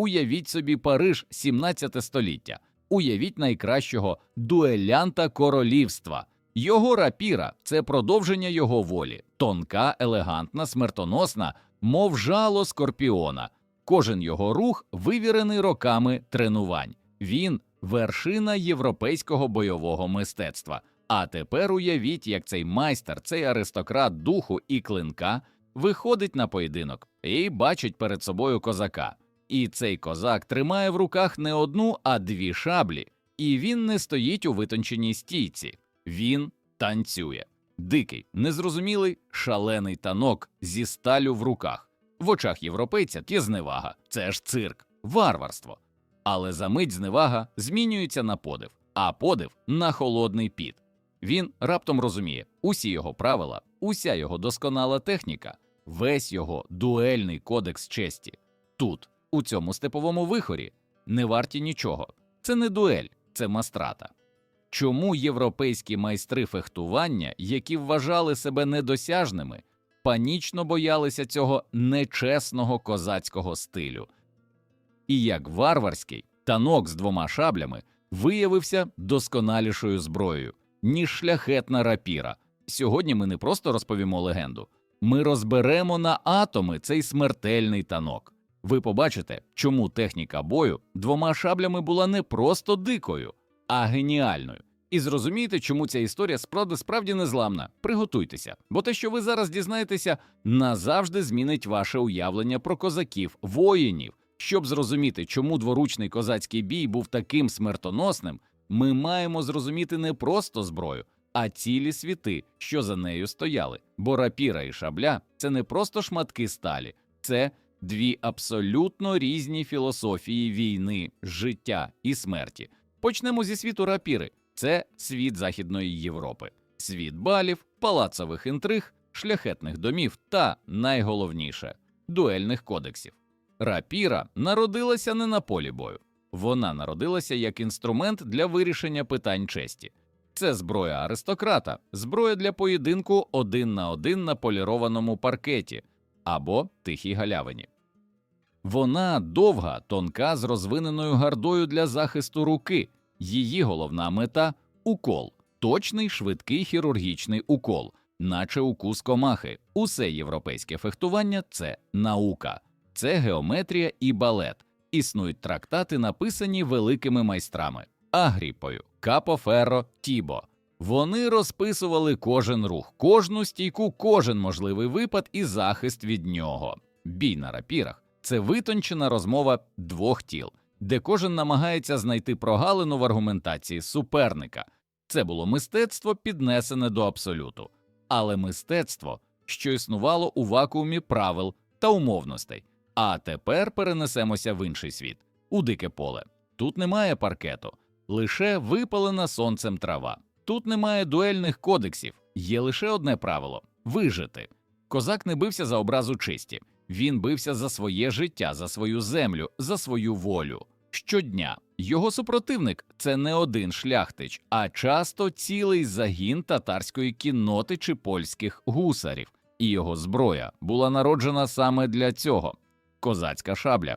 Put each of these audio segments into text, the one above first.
Уявіть собі Париж 17 століття. Уявіть найкращого дуелянта королівства. Його рапіра це продовження його волі, тонка, елегантна, смертоносна, мов жало скорпіона. Кожен його рух вивірений роками тренувань. Він вершина європейського бойового мистецтва. А тепер уявіть, як цей майстер, цей аристократ духу і клинка виходить на поєдинок і бачить перед собою козака. І цей козак тримає в руках не одну, а дві шаблі, і він не стоїть у витонченій стійці. Він танцює. Дикий, незрозумілий, шалений танок зі сталю в руках. В очах європейця є зневага, це ж цирк, варварство. Але за мить зневага змінюється на подив, а подив на холодний піт. Він раптом розуміє усі його правила, уся його досконала техніка, весь його дуельний кодекс честі. Тут, у цьому степовому вихорі, не варті нічого. Це не дуель, це мастрата. Чому європейські майстри фехтування, які вважали себе недосяжними, панічно боялися цього нечесного козацького стилю? І як варварський танок з двома шаблями виявився досконалішою зброєю, ніж шляхетна рапіра. Сьогодні ми не просто розповімо легенду, ми розберемо на атоми цей смертельний танок. Ви побачите, чому техніка бою двома шаблями була не просто дикою, а геніальною. І зрозумієте, чому ця історія справді справді незламна. Приготуйтеся, бо те, що ви зараз дізнаєтеся, назавжди змінить ваше уявлення про козаків, воїнів. Щоб зрозуміти, чому дворучний козацький бій був таким смертоносним, ми маємо зрозуміти не просто зброю, а цілі світи, що за нею стояли. Бо рапіра і шабля це не просто шматки сталі, це дві абсолютно різні філософії війни, життя і смерті. Почнемо зі світу рапіри. Це світ Західної Європи, світ балів, палацових інтриг, шляхетних домів та найголовніше дуельних кодексів. Рапіра народилася не на полі бою, вона народилася як інструмент для вирішення питань честі. Це зброя аристократа, зброя для поєдинку один на один на полірованому паркеті або тихій галявині. Вона довга, тонка з розвиненою гардою для захисту руки. Її головна мета укол, точний швидкий хірургічний укол, наче укус комахи. Усе європейське фехтування це наука, це геометрія і балет. Існують трактати, написані великими майстрами Агріпою, Капоферро, Тібо. Вони розписували кожен рух, кожну стійку, кожен можливий випад і захист від нього. Бій на рапірах це витончена розмова двох тіл, де кожен намагається знайти прогалину в аргументації суперника. Це було мистецтво, піднесене до абсолюту, але мистецтво, що існувало у вакуумі правил та умовностей. А тепер перенесемося в інший світ, у дике поле. Тут немає паркету, лише випалена сонцем трава. Тут немає дуельних кодексів, є лише одне правило вижити. Козак не бився за образу честі, він бився за своє життя, за свою землю, за свою волю. Щодня його супротивник це не один шляхтич, а часто цілий загін татарської кінноти чи польських гусарів, і його зброя була народжена саме для цього козацька шабля.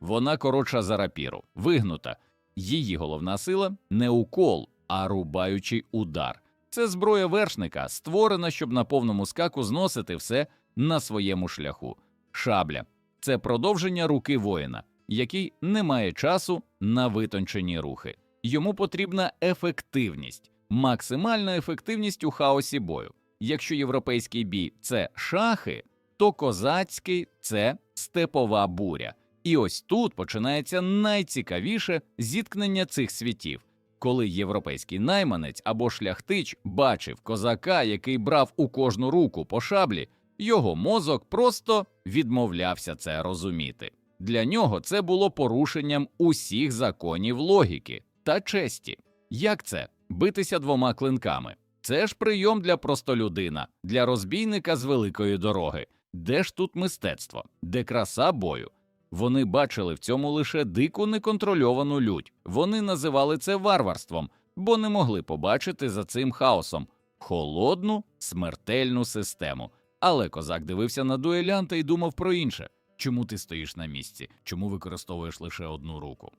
Вона коротша за рапіру, вигнута. Її головна сила не укол, а рубаючий удар. Це зброя вершника, створена, щоб на повному скаку зносити все на своєму шляху. Шабля це продовження руки воїна, який не має часу на витончені рухи. Йому потрібна ефективність, максимальна ефективність у хаосі бою. Якщо європейський бій це шахи, то козацький це степова буря. І ось тут починається найцікавіше зіткнення цих світів, коли європейський найманець або шляхтич бачив козака, який брав у кожну руку по шаблі, його мозок просто відмовлявся це розуміти. Для нього це було порушенням усіх законів логіки та честі. Як це битися двома клинками? Це ж прийом для простолюдина, для розбійника з великої дороги. Де ж тут мистецтво, де краса бою? Вони бачили в цьому лише дику неконтрольовану лють. Вони називали це варварством, бо не могли побачити за цим хаосом холодну, смертельну систему. Але козак дивився на дуелянта і думав про інше. Чому ти стоїш на місці? Чому використовуєш лише одну руку?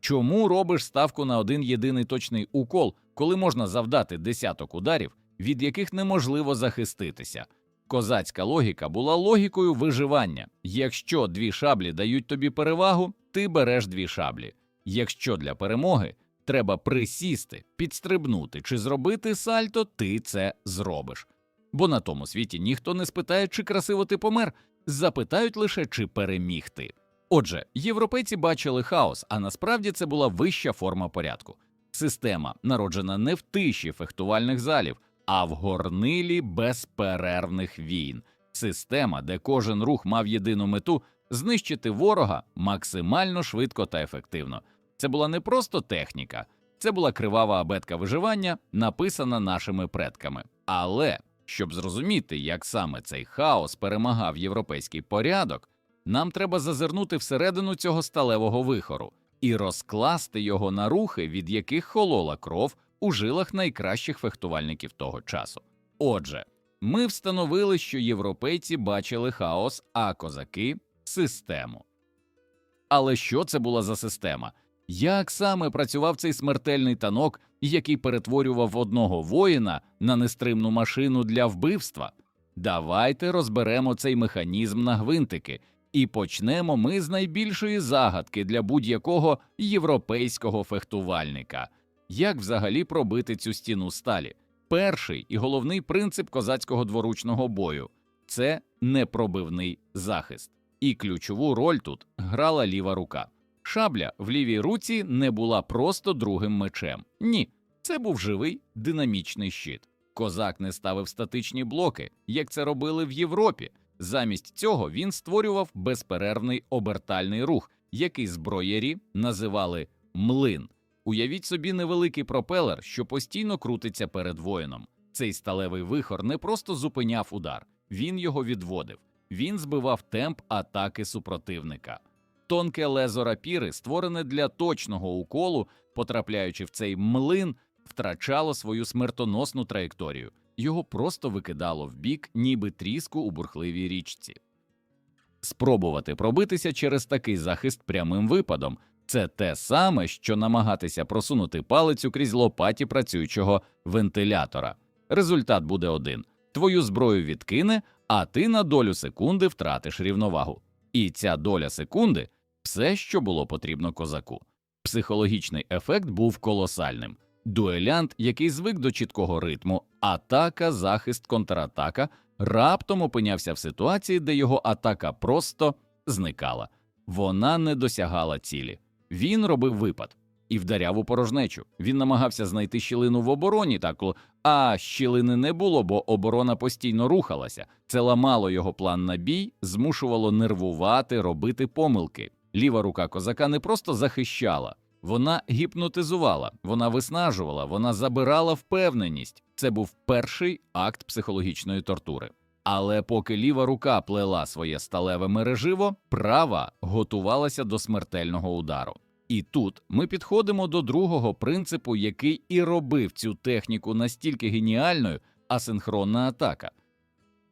Чому робиш ставку на один єдиний точний укол, коли можна завдати десяток ударів, від яких неможливо захиститися? Козацька логіка була логікою виживання. Якщо дві шаблі дають тобі перевагу, ти береш дві шаблі. Якщо для перемоги треба присісти, підстрибнути чи зробити сальто, ти це зробиш. Бо на тому світі ніхто не спитає, чи красиво ти помер, запитають лише, чи переміг ти. Отже, європейці бачили хаос, а насправді це була вища форма порядку. Система, народжена не в тиші фехтувальних залів, а в горнилі безперервних війн. Система, де кожен рух мав єдину мету знищити ворога максимально швидко та ефективно. Це була не просто техніка, це була кривава абетка виживання, написана нашими предками. Але щоб зрозуміти, як саме цей хаос перемагав європейський порядок, нам треба зазирнути всередину цього сталевого вихору і розкласти його на рухи, від яких холола кров у жилах найкращих фехтувальників того часу. Отже, ми встановили, що європейці бачили хаос, а козаки систему. Але що це була за система? Як саме працював цей смертельний танок, який перетворював одного воїна на нестримну машину для вбивства? Давайте розберемо цей механізм на гвинтики, і почнемо ми з найбільшої загадки для будь-якого європейського фехтувальника. Як взагалі пробити цю стіну сталі? Перший і головний принцип козацького дворучного бою це непробивний захист. І ключову роль тут грала ліва рука. Шабля в лівій руці не була просто другим мечем. Ні, це був живий динамічний щит. Козак не ставив статичні блоки, як це робили в Європі. Замість цього він створював безперервний обертальний рух, який зброєрі називали млин. Уявіть собі невеликий пропелер, що постійно крутиться перед воїном. Цей сталевий вихор не просто зупиняв удар, він його відводив. Він збивав темп атаки супротивника. Тонке лезо рапіри, створене для точного уколу, потрапляючи в цей млин, втрачало свою смертоносну траєкторію. Його просто викидало в бік, ніби тріску у бурхливій річці. Спробувати пробитися через такий захист прямим випадом це те саме, що намагатися просунути палицю крізь лопаті працюючого вентилятора. Результат буде один: твою зброю відкине, а ти на долю секунди втратиш рівновагу. І ця доля секунди все, що було потрібно козаку. Психологічний ефект був колосальним. Дуелянт, який звик до чіткого ритму, атака, захист, контратака, раптом опинявся в ситуації, де його атака просто зникала. Вона не досягала цілі. Він робив випад і вдаряв у порожнечу. Він намагався знайти щілину в обороні, так а щілини не було, бо оборона постійно рухалася. Це ламало його план на бій, змушувало нервувати, робити помилки. Ліва рука козака не просто захищала, вона гіпнотизувала, вона виснажувала, вона забирала впевненість. Це був перший акт психологічної тортури. Але поки ліва рука плела своє сталеве мереживо, права готувалася до смертельного удару. І тут ми підходимо до другого принципу, який і робив цю техніку настільки геніальною, асинхронна атака.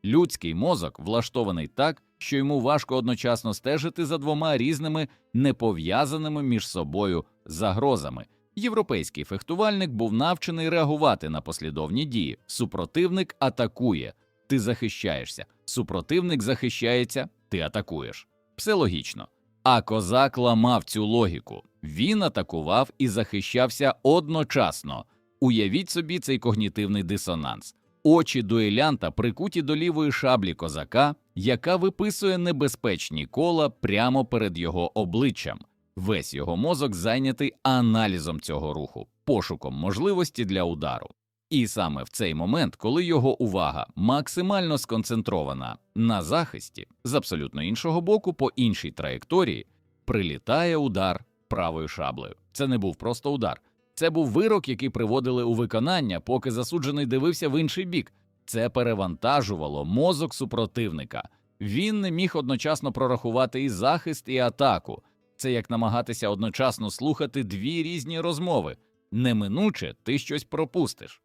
Людський мозок влаштований так, що йому важко одночасно стежити за двома різними непов'язаними між собою загрозами. Європейський фехтувальник був навчений реагувати на послідовні дії. Супротивник атакує, ти захищаєшся. Супротивник захищається, ти атакуєш. Все логічно. А козак ламав цю логіку. Він атакував і захищався одночасно. Уявіть собі цей когнітивний дисонанс. Очі дуелянта прикуті до лівої шаблі козака, яка виписує небезпечні кола прямо перед його обличчям. Весь його мозок зайнятий аналізом цього руху, пошуком можливості для удару. І саме в цей момент, коли його увага максимально сконцентрована на захисті, з абсолютно іншого боку, по іншій траєкторії, прилітає удар правою шаблею. Це не був просто удар, це був вирок, який приводили у виконання, поки засуджений дивився в інший бік. Це перевантажувало мозок супротивника. Він не міг одночасно прорахувати і захист, і атаку. Це як намагатися одночасно слухати дві різні розмови. Неминуче ти щось пропустиш.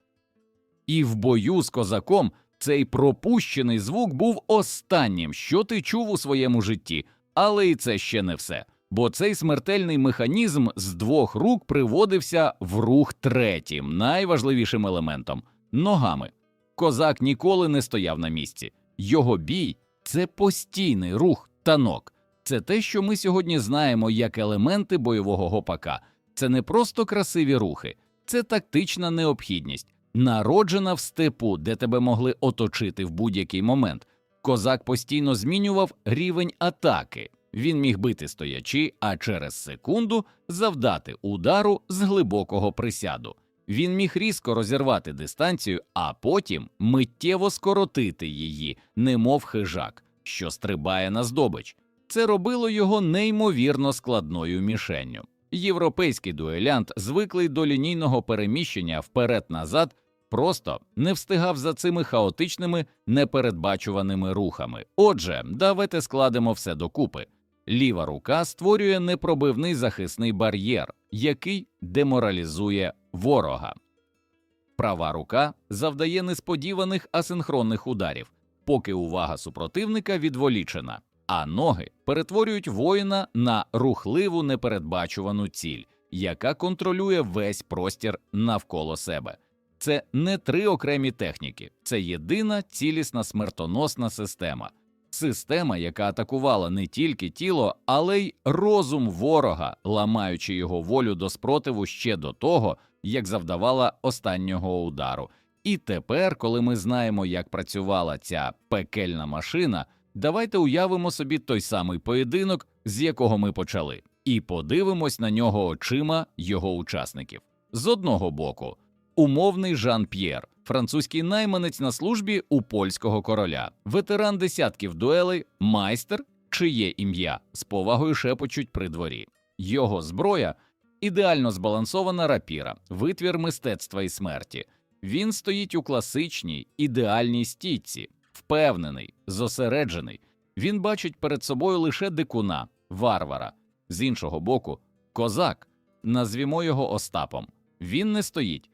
І в бою з козаком Цей пропущений звук був останнім, що ти чув у своєму житті, але і це ще не все. Бо цей смертельний механізм з двох рук приводився в рух третім, найважливішим елементом ногами. Козак ніколи не стояв на місці. Його бій це постійний рух танок. Це те, що ми сьогодні знаємо як елементи бойового гопака. Це не просто красиві рухи, це тактична необхідність, народжена в степу, де тебе могли оточити в будь-який момент. Козак постійно змінював рівень атаки. Він міг бити стоячи, а через секунду завдати удару з глибокого присяду. Він міг різко розірвати дистанцію, а потім миттєво скоротити її, немов хижак, що стрибає на здобич. Це робило його неймовірно складною мішенню. Європейський дуелянт, звиклий до лінійного переміщення вперед-назад, просто не встигав за цими хаотичними непередбачуваними рухами. Отже, давайте складемо все докупи. Ліва рука створює непробивний захисний бар'єр, який деморалізує ворога. Права рука завдає несподіваних асинхронних ударів, поки увага супротивника відволічена, а ноги перетворюють воїна на рухливу непередбачувану ціль, яка контролює весь простір навколо себе. Це не три окремі техніки, це єдина цілісна смертоносна система. Система, яка атакувала не тільки тіло, але й розум ворога, ламаючи його волю до спротиву ще до того, як завдавала останнього удару. І тепер, коли ми знаємо, як працювала ця пекельна машина, давайте уявимо собі той самий поєдинок, з якого ми почали, і подивимось на нього очима його учасників. З одного боку, умовний Жан П'єр, французький найманець на службі у польського короля, ветеран десятків дуелей, майстер, чиє ім'я з повагою шепочуть при дворі. Його зброя ідеально збалансована рапіра, витвір мистецтва і смерті. Він стоїть у класичній ідеальній стійці, впевнений, зосереджений. Він бачить перед собою лише дикуна, варвара. З іншого боку, козак, назвімо його Остапом. Він не стоїть.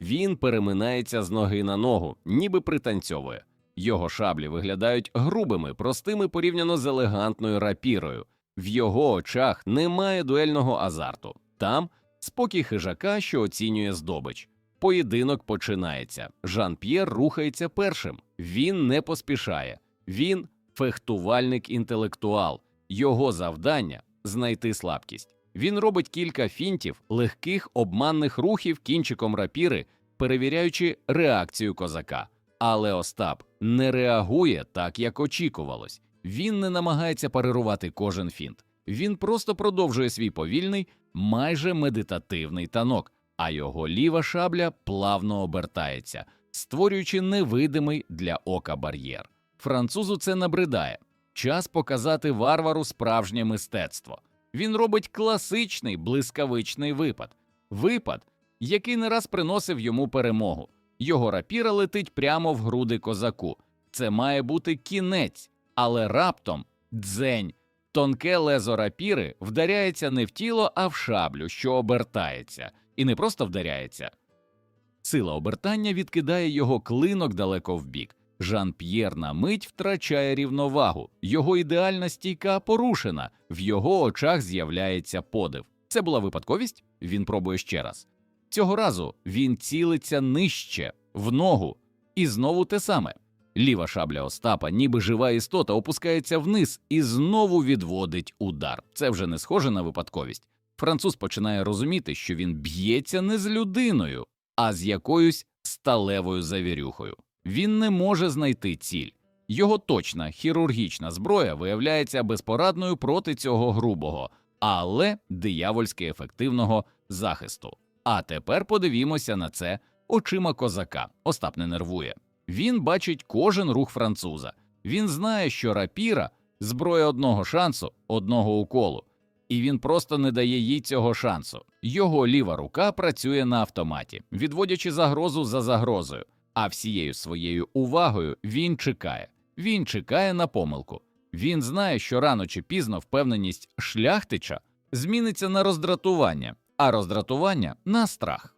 Він переминається з ноги на ногу, ніби пританцьовує. Його шаблі виглядають грубими, простими порівняно з елегантною рапірою. В його очах немає дуельного азарту. Там спокій хижака, що оцінює здобич. Поєдинок починається. Жан П'єр рухається першим. Він не поспішає. Він фехтувальник інтелектуал. Його завдання знайти слабкість. Він робить кілька фінтів, легких обманних рухів кінчиком рапіри, перевіряючи реакцію козака. Але Остап не реагує так, як очікувалось. Він не намагається парирувати кожен фінт. Він просто продовжує свій повільний, майже медитативний танок, а його ліва шабля плавно обертається, створюючи невидимий для ока бар'єр. Французу це набридає. Час показати варвару справжнє мистецтво. Він робить класичний блискавичний випад, випад, який не раз приносив йому перемогу. Його рапіра летить прямо в груди козаку. Це має бути кінець, але раптом дзень. Тонке лезо рапіри вдаряється не в тіло, а в шаблю, що обертається, і не просто вдаряється. Сила обертання відкидає його клинок далеко вбік. Жан П'єр на мить втрачає рівновагу, його ідеальна стійка порушена, в його очах з'являється подив. Це була випадковість? Він пробує ще раз. Цього разу він цілиться нижче, в ногу, і знову те саме. Ліва шабля Остапа, ніби жива істота, опускається вниз і знову відводить удар. Це вже не схоже на випадковість. Француз починає розуміти, що він б'ється не з людиною, а з якоюсь сталевою завірюхою. Він не може знайти ціль. Його точна хірургічна зброя виявляється безпорадною проти цього грубого, але диявольськи ефективного захисту. А тепер подивімося на це очима козака. Остап не нервує. Він бачить кожен рух француза. Він знає, що рапіра зброя одного шансу, одного уколу, і він просто не дає їй цього шансу. Його ліва рука працює на автоматі, відводячи загрозу за загрозою. А всією своєю увагою він чекає. Він чекає на помилку. Він знає, що рано чи пізно впевненість шляхтича зміниться на роздратування, а роздратування на страх.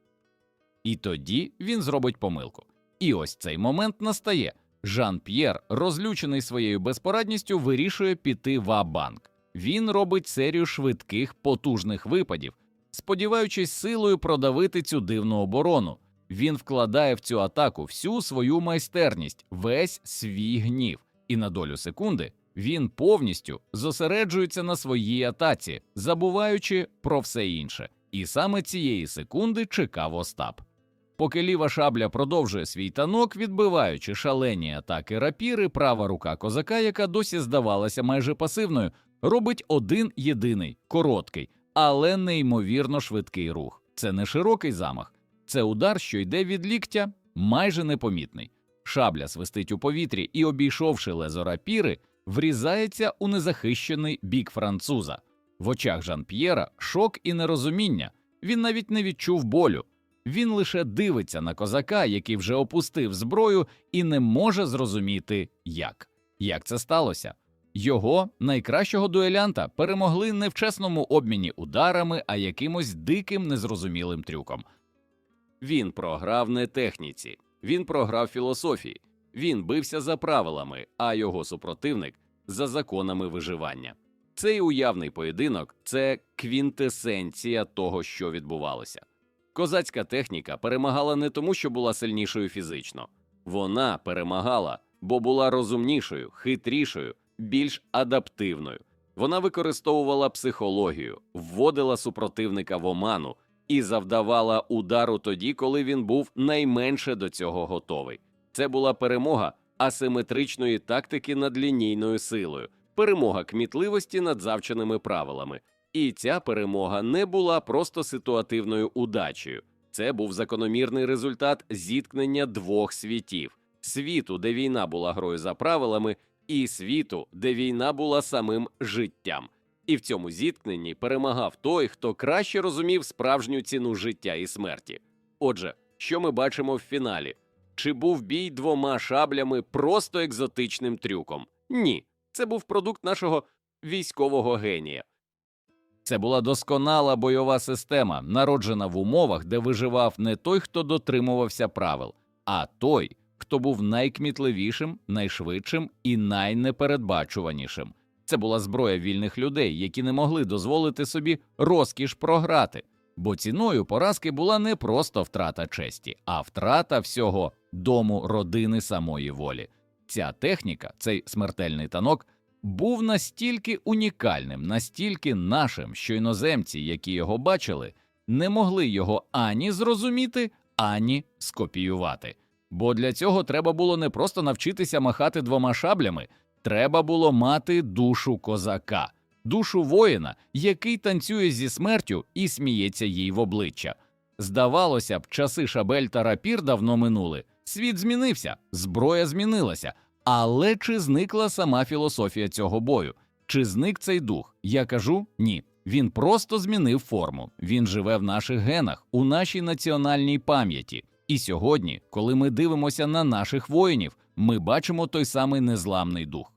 І тоді він зробить помилку. І ось цей момент настає. Жан П'єр, розлючений своєю безпорадністю, вирішує піти в банк Він робить серію швидких потужних випадів, сподіваючись силою продавити цю дивну оборону. Він вкладає в цю атаку всю свою майстерність, весь свій гнів, і на долю секунди він повністю зосереджується на своїй атаці, забуваючи про все інше. І саме цієї секунди чекав Остап. Поки ліва шабля продовжує свій танок, відбиваючи шалені атаки рапіри, права рука козака, яка досі здавалася майже пасивною, робить один єдиний короткий, але неймовірно швидкий рух. Це не широкий замах, це удар, що йде від ліктя, майже непомітний. Шабля свистить у повітрі і, обійшовши лезо рапіри, врізається у незахищений бік француза. В очах Жан П'єра шок і нерозуміння. Він навіть не відчув болю. Він лише дивиться на козака, який вже опустив зброю, і не може зрозуміти, як. Як це сталося? Його найкращого дуелянта перемогли не в чесному обміні ударами, а якимось диким незрозумілим трюком. Він програв не техніці, він програв філософії, він бився за правилами, а його супротивник за законами виживання. Цей уявний поєдинок це квінтесенція того, що відбувалося. Козацька техніка перемагала не тому, що була сильнішою фізично, вона перемагала, бо була розумнішою, хитрішою, більш адаптивною. Вона використовувала психологію, вводила супротивника в оману і завдавала удару тоді, коли він був найменше до цього готовий. Це була перемога асиметричної тактики над лінійною силою, перемога кмітливості над завченими правилами. І ця перемога не була просто ситуативною удачею. Це був закономірний результат зіткнення двох світів: світу, де війна була грою за правилами, і світу, де війна була самим життям. І в цьому зіткненні перемагав той, хто краще розумів справжню ціну життя і смерті. Отже, що ми бачимо в фіналі? Чи був бій двома шаблями просто екзотичним трюком? Ні, це був продукт нашого військового генія. Це була досконала бойова система, народжена в умовах, де виживав не той, хто дотримувався правил, а той, хто був найкмітливішим, найшвидшим і найнепередбачуванішим. Це була зброя вільних людей, які не могли дозволити собі розкіш програти, бо ціною поразки була не просто втрата честі, а втрата всього дому родини самої волі. Ця техніка, цей смертельний танок, був настільки унікальним, настільки нашим, що іноземці, які його бачили, не могли його ані зрозуміти, ані скопіювати. Бо для цього треба було не просто навчитися махати двома шаблями, треба було мати душу козака, душу воїна, який танцює зі смертю і сміється їй в обличчя. Здавалося б, часи шабель та рапір давно минули. Світ змінився, зброя змінилася. Але чи зникла сама філософія цього бою? Чи зник цей дух? Я кажу ні. Він просто змінив форму. Він живе в наших генах, у нашій національній пам'яті. І сьогодні, коли ми дивимося на наших воїнів, ми бачимо той самий незламний дух.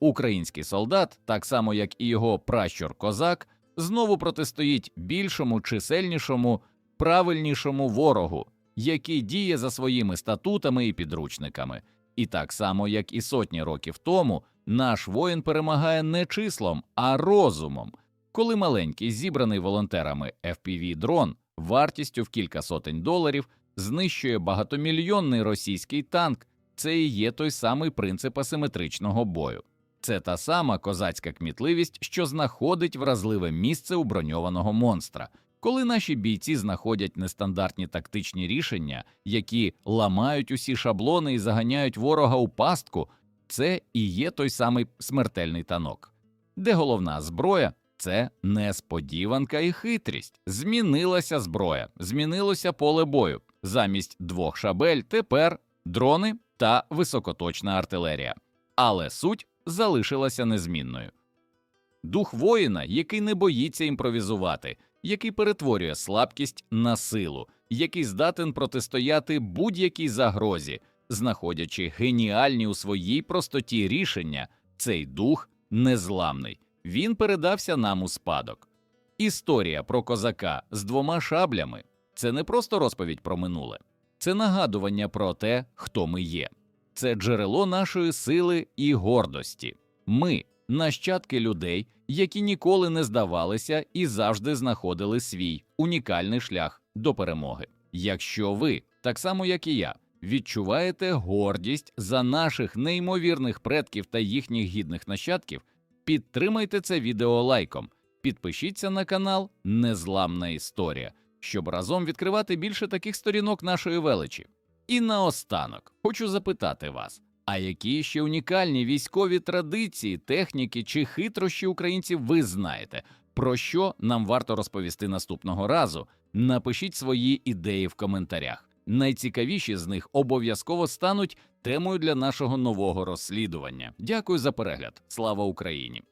Український солдат, так само як і його пращур козак, знову протистоїть більшому, чисельнішому, правильнішому ворогу, який діє за своїми статутами і підручниками. І так само, як і сотні років тому, наш воїн перемагає не числом, а розумом. Коли маленький, зібраний волонтерами fpv дрон вартістю в кілька сотень доларів знищує багатомільйонний російський танк, це і є той самий принцип асиметричного бою. Це та сама козацька кмітливість, що знаходить вразливе місце у броньованого монстра. Коли наші бійці знаходять нестандартні тактичні рішення, які ламають усі шаблони і заганяють ворога у пастку, це і є той самий смертельний танок, де головна зброя це несподіванка і хитрість. Змінилася зброя, змінилося поле бою. Замість двох шабель тепер дрони та високоточна артилерія. Але суть залишилася незмінною. Дух воїна, який не боїться імпровізувати який перетворює слабкість на силу, який здатен протистояти будь-якій загрозі, знаходячи геніальні у своїй простоті рішення, цей дух незламний. Він передався нам у спадок. Історія про козака з двома шаблями це не просто розповідь про минуле, це нагадування про те, хто ми є. Це джерело нашої сили і гордості. Ми нащадки людей, які ніколи не здавалися і завжди знаходили свій унікальний шлях до перемоги. Якщо ви, так само як і я, відчуваєте гордість за наших неймовірних предків та їхніх гідних нащадків, підтримайте це відео лайком, підпишіться на канал Незламна Історія, щоб разом відкривати більше таких сторінок нашої величі. І наостанок хочу запитати вас: а які ще унікальні військові традиції, техніки чи хитрощі українців ви знаєте? Про що нам варто розповісти наступного разу? Напишіть свої ідеї в коментарях. Найцікавіші з них обов'язково стануть темою для нашого нового розслідування. Дякую за перегляд. Слава Україні!